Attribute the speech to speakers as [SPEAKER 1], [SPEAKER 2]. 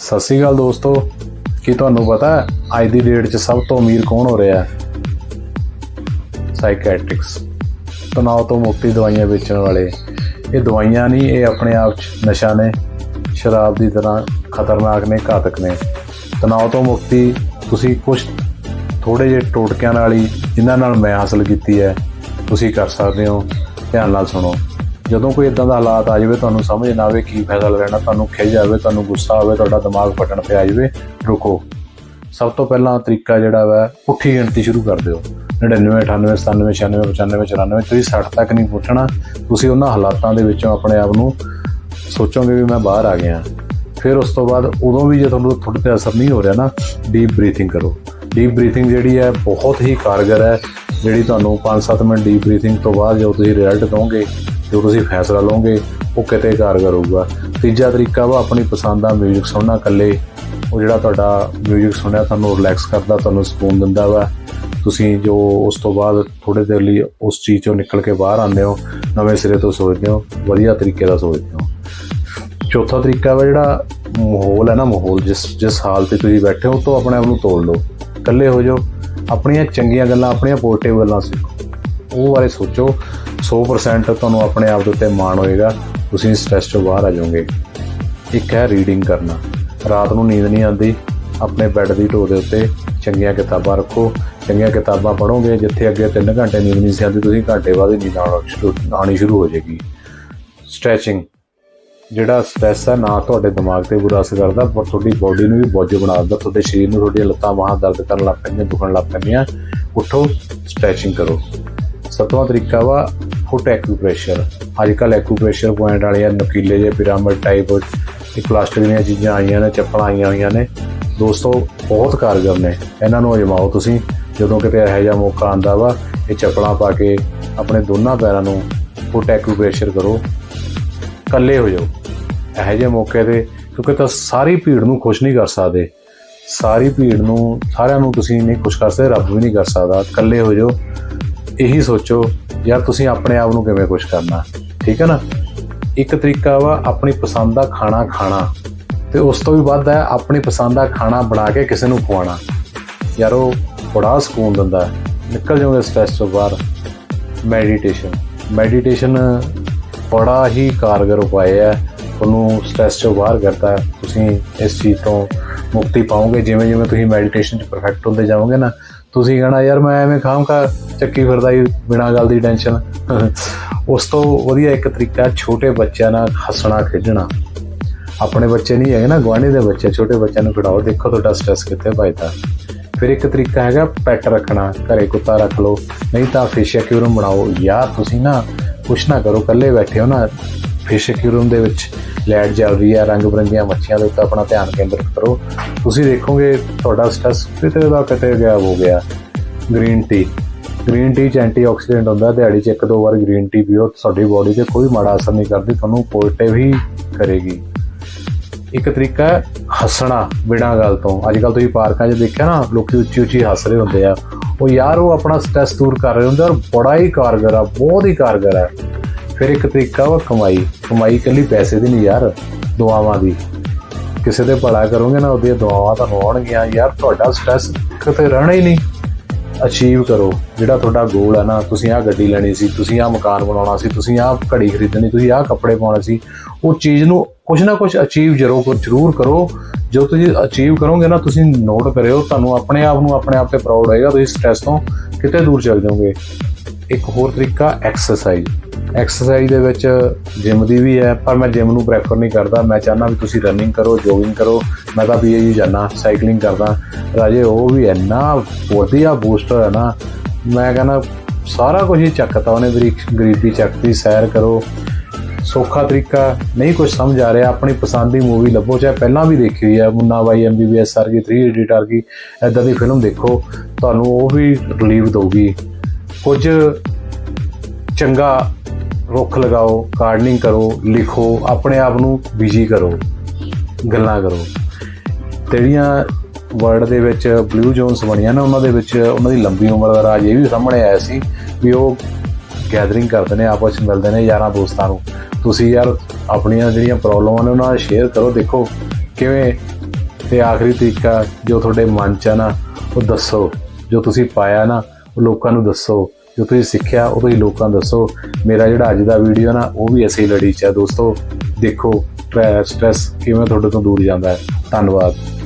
[SPEAKER 1] ਸਤਿ ਸ਼੍ਰੀ ਅਕਾਲ ਦੋਸਤੋ। ਕੀ ਤੁਹਾਨੂੰ ਪਤਾ ਹੈ, ਅੱਜ ਦੀ ਡੇਟ 'ਚ ਸਭ ਤੋਂ ਅਮੀਰ ਕੌਣ ਹੋ ਰਿਹਾ ਹੈ? ਸਾਈਕੈਟ੍ਰਿਕਸ ਤਣਾਅ ਤੋਂ ਮੁਕਤੀ ਦਵਾਈਆਂ ਵੇਚਣ ਵਾਲੇ। ਇਹ ਦਵਾਈਆਂ ਨਹੀਂ, ਇਹ ਆਪਣੇ ਆਪ 'ਚ ਨਸ਼ਾ ਨੇ। ਸ਼ਰਾਬ ਦੀ ਤਰ੍ਹਾਂ ਖਤਰਨਾਕ ਨੇ, ਘਾਤਕ ਨੇ। ਤਣਾਅ ਤੋਂ ਮੁਕਤੀ ਤੁਸੀਂ ਕੁਝ ਥੋੜੇ ਜਿਹੇ ਟੋਟਕਿਆਂ ਨਾਲ ਹੀ ਜਿਨ੍ਹਾਂ ਨਾਲ ਮੈਂ ਹਾਸਲ ਕੀਤੀ ਹੈ, ਤੁਸੀਂ ਕਰ ਸਕਦੇ ਹੋ। ਧਿਆਨ ਨਾਲ ਸੁਣੋ। ਜਦੋਂ ਕੋਈ ਇਦਾਂ ਦਾ ਹਾਲਾਤ ਆ ਜਾਵੇ, ਤੁਹਾਨੂੰ ਸਮਝ ਨਾ ਆਵੇ ਕੀ ਫਾਇਦਾ ਲੈਣਾ, ਤੁਹਾਨੂੰ ਖਿਜ ਆਵੇ, ਤੁਹਾਨੂੰ ਗੁੱਸਾ ਆਵੇ, ਤੁਹਾਡਾ ਦਿਮਾਗ ਫਟਣ ਤੇ ਆ ਜਾਵੇ, ਰੁਕੋ। ਸਭ ਤੋਂ ਪਹਿਲਾਂ ਤਰੀਕਾ ਜਿਹੜਾ ਵਾ, ਪੁੱਠੀ ਗਿਣਤੀ ਸ਼ੁਰੂ ਕਰ ਦਿਓ। 99 98 97 96 95 94 ਤੁਸੀਂ 60 ਤੱਕ ਨਹੀਂ ਪੁੱਛਣਾ। ਤੁਸੀਂ ਉਹਨਾਂ ਹਾਲਾਤਾਂ ਦੇ ਵਿੱਚੋਂ ਆਪਣੇ ਆਪ ਨੂੰ ਸੋਚੋਗੇ ਵੀ ਮੈਂ ਬਾਹਰ ਆ ਗਿਆ। ਫਿਰ ਉਸ ਤੋਂ ਬਾਅਦ ਉਦੋਂ ਵੀ ਜੇ ਤੁਹਾਨੂੰ ਤੁਹਾਡੇ ਤੇ ਅਸਰ ਨਹੀਂ ਹੋ ਰਿਹਾ ਨਾ ਡੀਪ ਬਰੀਥਿੰਗ ਕਰੋ। ਡੀਪ ਬਰੀਥਿੰਗ ਜਿਹੜੀ ਹੈ, ਬਹੁਤ ਹੀ ਕਾਰਗਰ ਹੈ, ਜਿਹੜੀ ਤੁਹਾਨੂੰ 5-7 ਮਿੰਟ ਡੀਪ ਬਰੀਥਿੰਗ ਤੋਂ ਬਾਅਦ ਜਦੋਂ ਤੁਸੀਂ ਰਿਜ਼ਲਟ ਦੋਗੇ ਜੋ ਤੁਸੀਂ ਫੈਸਲਾ ਲਓਗੇ ਉਹ ਕਿਤੇ ਕਾਰਗਰ ਹੋਊਗਾ ਤੀਜਾ ਤਰੀਕਾ ਵਾ ਆਪਣੀ ਪਸੰਦ ਦਾ 뮤직 ਸੁਣਨਾ ਇਕੱਲੇ ਉਹ ਜਿਹੜਾ ਤੁਹਾਡਾ 뮤직 ਸੁਣਿਆ ਤੁਹਾਨੂੰ ਰਿਲੈਕਸ ਕਰਦਾ ਤੁਹਾਨੂੰ ਸਕੂਨ ਦਿੰਦਾ ਵਾ ਤੁਸੀਂ ਜੋ ਉਸ ਤੋਂ ਬਾਅਦ ਥੋੜੇ ਦੇਰ ਲਈ ਉਸ ਚੀਜ਼ ਚੋਂ ਨਿਕਲ ਕੇ ਬਾਹਰ ਆਉਂਦੇ ਹੋ ਨਵੇਂ ਸਿਰੇ ਤੋਂ ਸੋਚਦੇ ਹੋ ਵਧੀਆ ਤਰੀਕੇ ਦਾ ਸੋਚਦੇ ਹੋ ਚੌਥਾ ਤਰੀਕਾ ਵਾ ਜਿਹੜਾ ਮਾਹੌਲ ਹੈ ਨਾ ਮਾਹੌਲ ਜਿਸ ਜਿਸ ਹਾਲ ਤੇ ਤੁਸੀਂ ਬੈਠੇ ਹੋ ਉਹ ਤੋਂ ਆਪਣੇ ਆਪ ਨੂੰ ਤੋੜ ਲਓ ਇਕੱਲੇ ਹੋ ਜਾਓ ਆਪਣੀਆਂ ਚੰਗੀਆਂ ਗੱਲਾਂ ਆਪਣੀਆਂ ਪੋਜ਼ਿਟਿਵ ਗੱਲਾਂ ਸਿੱਖੋ ਉਹ ਬਾਰੇ ਸੋਚੋ 100% ਤੁਹਾਨੂੰ ਆਪਣੇ ਆਪ ਦੇ ਉੱਤੇ ਮਾਣ ਹੋਏਗਾ। ਤੁਸੀਂ ਸਟ੍ਰੈਸ ਤੋਂ ਬਾਹਰ ਆ ਜਾਓਗੇ। ਇੱਕ ਹੈ ਰੀਡਿੰਗ ਕਰਨਾ। ਰਾਤ ਨੂੰ ਨੀਂਦ ਨਹੀਂ ਆਉਂਦੀ। ਆਪਣੇ ਬੈੱਡ ਦੀ ਢੋ ਦੇ ਉੱਤੇ ਚੰਗੀਆਂ ਕਿਤਾਬਾਂ ਰੱਖੋ। ਚੰਗੀਆਂ ਕਿਤਾਬਾਂ ਪੜ੍ਹੋਗੇ, ਜਿੱਥੇ ਅੱਗੇ 3 ਘੰਟੇ ਨੀਂਦ ਨਹੀਂ ਸੀ ਆਉਂਦੀ, ਤੁਸੀਂ ਘੰਟੇ ਬਾਅਦ ਹੀ ਨੀਂਦ ਆਉਣਾ ਸ਼ੁਰੂ, ਆਉਣੀ ਸ਼ੁਰੂ ਹੋ ਜਾਏਗੀ। ਸਟ੍ਰੈਚਿੰਗ ਜਿਹੜਾ ਸਟ੍ਰੈਸ ਹੈ, ਨਾ ਤੁਹਾਡੇ ਦਿਮਾਗ ਤੇ ਬੁਰਾ ਅਸਰ ਕਰਦਾ, ਪਰ ਤੁਹਾਡੀ ਬਾਡੀ ਨੂੰ ਵੀ ਬੋਝ ਬਣਾ ਦਿੰਦਾ। ਤੁਹਾਡੇ ਸਰੀਰ ਨੂੰ ਤੁਹਾਡੀਆਂ ਲੱਤਾਂ, ਬਾਹਾਂ ਦਰਦ ਕਰਨ ਲੱਗ ਪੈਂਦੀਆਂ, ਦੁਖਣ ਲੱਗ ਪੈਂਦੀਆਂ। ਉੱਠੋ ਸਟ੍ਰੈਚਿੰਗ ਕਰੋ। ਸਤਵਾਂ ਤਰੀਕਾ ਵਾ ਫੁੱਟ ਐਕੂਪ੍ਰੈਸ਼ਰ ਅੱਜ ਕੱਲ ਐਕੂਪ੍ਰੈਸ਼ਰ ਪੁਆਇੰਟ ਵਾਲੇ ਵਾਲੀਆਂ ਨਕੀਲੇ ਜਿਹੇ ਪਿਰਾਮਿਡ ਟਾਈਪ ਇਹ ਪਲਾਸਟਿਕ ਦੀਆਂ ਚੀਜ਼ਾਂ ਆਈਆਂ ਨੇ, ਚੱਪਲਾਂ ਆਈਆਂ ਹੋਈਆਂ ਨੇ। ਦੋਸਤੋ, ਬਹੁਤ ਕਾਰਗਰ ਨੇ। ਇਹਨਾਂ ਨੂੰ ਅਜਮਾਓ ਤੁਸੀਂ, ਜਦੋਂ ਕਿਤੇ ਇਹੋ ਜਿਹਾ ਮੌਕਾ ਆਂਦਾ ਵਾ, ਇਹ ਚੱਪਲਾਂ ਪਾ ਕੇ ਆਪਣੇ ਦੋਨਾਂ ਪੈਰਾਂ ਨੂੰ ਫੁੱਟ ਐਕੂਪ੍ਰੈਸ਼ਰ ਕਰੋ। ਇਕੱਲੇ ਹੋ ਜਾਓ। ਇਹੋ ਜਿਹੇ ਮੌਕੇ ਤੇ, ਕਿਉਂਕਿ ਤਾਂ ਸਾਰੀ ਭੀੜ ਨੂੰ ਖੁਸ਼ ਨਹੀਂ ਕਰ ਸਕਦੇ। ਸਾਰੀ ਭੀੜ ਨੂੰ, ਸਾਰਿਆਂ ਨੂੰ ਤੁਸੀਂ ਨਹੀਂ ਖੁਸ਼ ਕਰ ਸਕਦੇ, ਰੱਬ ਵੀ ਨਹੀਂ ਕਰ ਸਕਦਾ। ਇਕੱਲੇ ਹੋ ਜਾਓ। ਇਹੀ ਸੋਚੋ ਯਾਰ ਤੁਸੀਂ ਆਪਣੇ ਆਪ ਨੂੰ ਕਿਵੇਂ ਖੁਸ਼ ਕਰਨਾ? ਠੀਕ ਹੈ ਨਾ? ਇੱਕ ਤਰੀਕਾ ਵਾ ਆਪਣੀ ਪਸੰਦ ਦਾ ਖਾਣਾ ਖਾਣਾ ਤੇ ਉਸ ਤੋਂ ਵੀ ਵੱਧ ਹੈ ਆਪਣੀ ਪਸੰਦ ਦਾ ਖਾਣਾ ਬਣਾ ਕੇ ਕਿਸੇ ਨੂੰ ਖਵਾਉਣਾ। ਯਾਰ ਉਹ ਬੜਾ ਸਕੂਨ ਦਿੰਦਾ ਹੈ। ਨਿਕਲ ਜਾਓਗੇ ਸਟ੍ਰੈਸ ਤੋਂ ਬਾਹਰ। ਮੈਡੀਟੇਸ਼ਨ ਮੈਡੀਟੇਸ਼ਨ ਬੜਾ ਹੀ ਕਾਰਗਰ ਉਪਾਅ ਹੈ। ਤੁਹਾਨੂੰ ਸਟ੍ਰੈਸ ਤੋਂ ਬਾਹਰ ਕਰਦਾ ਹੈ। ਤੁਸੀਂ ਇਸ ਚੀਜ਼ ਤੋਂ ਮੁਕਤੀ ਪਾਓਗੇ। ਜਿਵੇਂ ਜਿਵੇਂ ਤੁਸੀਂ ਮੈਡੀਟੇਸ਼ਨ 'ਚ ਪਰਫੈਕਟ ਹੁੰਦੇ ਜਾਓਗੇ ਨਾ ਤੁਸੀਂ ਕਹਣਾ, ਯਾਰ ਮੈਂ ਐਵੇਂ ਖਾਮਖਾ ਚੱਕੀ ਫਿਰਦਾ ਹੀ ਬਿਨਾਂ ਗੱਲ ਦੀ ਟੈਨਸ਼ਨ ਉਸ ਤੋਂ ਵਧੀਆ ਇੱਕ ਤਰੀਕਾ, ਛੋਟੇ ਬੱਚਿਆਂ ਨਾਲ ਹੱਸਣਾ, ਖੇਡਣਾ। ਆਪਣੇ ਬੱਚੇ ਨਹੀਂ ਹੈਗੇ ਨਾ, ਗੁਆਂਢੀ ਦੇ ਬੱਚੇ, ਛੋਟੇ ਬੱਚਿਆਂ ਨੂੰ ਖਿਡਾਓ। ਦੇਖੋ ਤੁਹਾਡਾ ਸਟ੍ਰੈਸ ਕਿੱਥੇ ਭਜਦਾ। ਫਿਰ ਇੱਕ ਤਰੀਕਾ ਹੈਗਾ ਪੈਟ ਰੱਖਣਾ। ਘਰੇ ਕੁੱਤਾ ਰੱਖ ਲਓ। ਨਹੀਂ ਤਾਂ ਫਿਸ਼ ਐਕਵੇਰੀਅਮ ਬਣਾਓ। ਯਾਰ ਤੁਸੀਂ ਨਾ ਕੁਛ ਨਾ ਕਰੋ, ਇਕੱਲੇ ਬੈਠੇ ਹੋ ਨਾ। ਫਿਸ਼ ਐਕਵੇਰੀਅਮ ਦੇ ਵਿੱਚ ਲਾਈਟ ਜਲ ਰਹੀ ਹੈ ਰੰਗ ਬਰੰਗੀਆਂ ਮੱਛੀਆਂ ਦੇ ਉੱਤੇ ਆਪਣਾ ਧਿਆਨ ਕੇਂਦਰਿਤ ਕਰੋ। ਤੁਸੀਂ ਦੇਖੋਗੇ ਤੁਹਾਡਾ ਸਟ੍ਰੈਸ ਕਿਤੇ ਦਾ ਕਿਤੇ ਗਾਇਬ ਹੋ ਗਿਆ। ਗ੍ਰੀਨ ਟੀ ਗ੍ਰੀਨ ਟੀ ਚ ਐਂਟੀਆਕਸੀਡੈਂਟ ਹੁੰਦਾ, ਦਿਹਾੜੀ ਚ ਇੱਕ ਦੋ ਵਾਰ ਗ੍ਰੀਨ ਟੀ ਪੀਓ, ਤੁਹਾਡੀ ਬਾਡੀ ਤੇ ਕੋਈ ਮਾੜਾ ਅਸਰ ਨਹੀਂ ਕਰਦੀ, ਤੁਹਾਨੂੰ ਪੋਜ਼ਿਟਿਵ ਹੀ ਕਰੇਗੀ। ਇੱਕ ਤਰੀਕਾ ਹੱਸਣਾ ਬਿਨਾਂ ਗੱਲ ਤੋਂ। ਅੱਜ ਕੱਲ ਤੁਸੀਂ ਪਾਰਕਾਂ 'ਚ ਦੇਖਿਆ ਨਾ, ਲੋਕੀ ਉੱਚੀ ਉੱਚੀ ਹੱਸ ਰਹੇ ਹੁੰਦੇ ਆ। ਉਹ ਯਾਰ, ਉਹ ਆਪਣਾ ਸਟ੍ਰੈਸ ਦੂਰ ਕਰ ਰਹੇ ਹੁੰਦੇ ਆ ਔਰ ਬੜਾ ਹੀ ਕਾਰਗਰ ਆ, ਬਹੁਤ ਹੀ ਕਾਰਗਰ ਹੈ ਫਿਰ ਇੱਕ ਤਰੀਕਾ ਵਾ ਕਮਾਈ। ਕਮਾਈ ਇਕੱਲੀ ਪੈਸੇ ਦੀ ਨਹੀਂ ਯਾਰ, ਦੁਆਵਾਂ ਦੀ। ਕਿਸੇ ਦੇ ਭਲਾ ਕਰੋਗੇ ਨਾ, ਉਹਦੀਆਂ ਦੁਆਵਾਂ ਤੁਹਾਨੂੰ ਆਉਣਗੀਆਂ ਯਾਰ, ਤੁਹਾਡਾ ਸਟ੍ਰੈਸ ਕਿਤੇ ਰਹਿਣਾ ਹੀ ਨਹੀਂ। ਅਚੀਵ ਕਰੋ। ਜਿਹੜਾ ਤੁਹਾਡਾ ਗੋਲ ਹੈ ਨਾ, ਤੁਸੀਂ ਆਹ ਗੱਡੀ ਲੈਣੀ ਸੀ, ਤੁਸੀਂ ਆਹ ਮਕਾਨ ਬਣਾਉਣਾ ਸੀ, ਤੁਸੀਂ ਆਹ ਘੜੀ ਖਰੀਦਣੀ, ਤੁਸੀਂ ਆਹ ਕੱਪੜੇ ਪਾਉਣੇ ਸੀ, ਉਹ ਚੀਜ਼ ਨੂੰ ਕੁਝ ਨਾ ਕੁਝ ਅਚੀਵ ਜ਼ਰੂਰ ਜ਼ਰੂਰ ਕਰੋ। ਜੋ ਤੁਸੀਂ ਅਚੀਵ ਕਰੋਗੇ ਨਾ, ਤੁਸੀਂ ਨੋਟ ਕਰਿਓ, ਤੁਹਾਨੂੰ ਆਪਣੇ ਆਪ ਨੂੰ ਆਪਣੇ ਆਪ ਤੇ ਪ੍ਰਾਊਡ ਹੋਏਗਾ, ਤੁਸੀਂ ਸਟ੍ਰੈਸ ਤੋਂ ਕਿਤੇ ਦੂਰ ਚੱਲ ਜਾਓਗੇ। ਇੱਕ ਹੋਰ ਤਰੀਕਾ ਐਕਸਰਸਾਈਜ਼ ਐਕਸਰਸਾਈਜ਼ ਦੇ ਵਿੱਚ ਜਿਮ ਦੀ ਵੀ ਹੈ, ਪਰ ਮੈਂ ਜਿਮ ਨੂੰ ਪ੍ਰੈਫਰ ਨਹੀਂ ਕਰਦਾ। ਮੈਂ ਚਾਹਨਾ ਵੀ ਤੁਸੀਂ ਰਨਿੰਗ ਕਰੋ ਜੋਗਿੰਗ ਕਰੋ। ਮੈਂ ਤਾਂ ਵੀ ਇਹ ਜਾਣਾ ਸਾਈਕਲਿੰਗ ਕਰਦਾ। ਰਾਜੇ, ਉਹ ਵੀ ਇੰਨਾ ਵਧੀਆ ਬੂਸਟਰ ਹੈ ਨਾ। ਮੈਂ ਕਹਿੰਦਾ ਸਾਰਾ ਕੁਝ ਹੀ ਚੱਕਤਾ ਉਹਨੇ, ਮੇਰੀ ਗਰੀਬੀ ਚੱਕਤੀ, ਸੈਰ ਕਰੋ। ਸੌਖਾ ਤਰੀਕਾ, ਨਹੀਂ ਕੁਝ ਸਮਝ ਆ ਰਿਹਾ। ਆਪਣੀ ਪਸੰਦ ਦੀ ਮੂਵੀ ਲੱਭੋ, ਚਾਹੇ ਪਹਿਲਾਂ ਵੀ ਦੇਖੀ ਹੋਈ ਹੈ, ਮੁੰਨਾ ਬਾਈ ਐਮਬੀਬੀਐਸ ਸਰ ਕੀ 3 ਐਡੀਟਰ ਕੀ ਐਦਾਂ ਦੀ ਫਿਲਮ ਦੇਖੋ। ਤੁਹਾਨੂੰ ਉਹ ਵੀ ਰਿਲੀਵ ਦਊਗੀ। ਕੁਝ ਚੰਗਾ ਰੁੱਖ ਲਗਾਓ ਗਾਰਡਨਿੰਗ ਕਰੋ, ਲਿਖੋ, ਆਪਣੇ ਆਪ ਨੂੰ ਬਿਜ਼ੀ ਕਰੋ, ਗੱਲਾਂ ਕਰੋ। ਜਿਹੜੀਆਂ ਵਰਲਡ ਦੇ ਵਿੱਚ ਬਲੂ ਜੋਨਸ ਬਣੀਆਂ ਨਾ, ਉਹਨਾਂ ਦੇ ਵਿੱਚ ਉਹਨਾਂ ਦੀ ਲੰਬੀ ਉਮਰ ਦਾ ਰਾਜ ਇਹ ਵੀ ਸਾਹਮਣੇ ਆਇਆ ਸੀ ਵੀ ਉਹ ਗੈਦਰਿੰਗ ਕਰਦੇ ਨੇ, ਆਪਸ ਵਿੱਚ ਮਿਲਦੇ ਨੇ ਯਾਰਾਂ ਦੋਸਤਾਂ ਨੂੰ। ਤੁਸੀਂ ਯਾਰ ਆਪਣੀਆਂ ਜਿਹੜੀਆਂ ਪ੍ਰੋਬਲਮਾਂ ਨੇ, ਉਹਨਾਂ ਨਾਲ ਸ਼ੇਅਰ ਕਰੋ, ਦੇਖੋ ਕਿਵੇਂ ਤੇ ਆਖਰੀ ਤਰੀਕਾ ਜੋ ਤੁਹਾਡੇ ਮਨ 'ਚ ਆ ਨਾ, ਉਹ ਦੱਸੋ। ਜੋ ਤੁਸੀਂ ਪਾਇਆ ਨਾ ਲੋਕਾਂ ਨੂੰ ਦੱਸੋ। ਜੋ ਤੁਸੀਂ ਸਿੱਖਿਆ, ਉਹ ਤੁਸੀਂ ਲੋਕਾਂ ਨੂੰ ਦੱਸੋ। ਮੇਰਾ ਜਿਹੜਾ ਅੱਜ ਦਾ ਵੀਡੀਓ ਨਾ, ਉਹ ਵੀ ਐਸੀ ਲੜੀ 'ਚ ਹੈ। ਦੋਸਤੋ, ਦੇਖੋ ਸਟ੍ਰੈਸ ਕਿਵੇਂ ਤੁਹਾਡੇ ਤੋਂ ਦੂਰ ਜਾਂਦਾ ਹੈ। ਧੰਨਵਾਦ।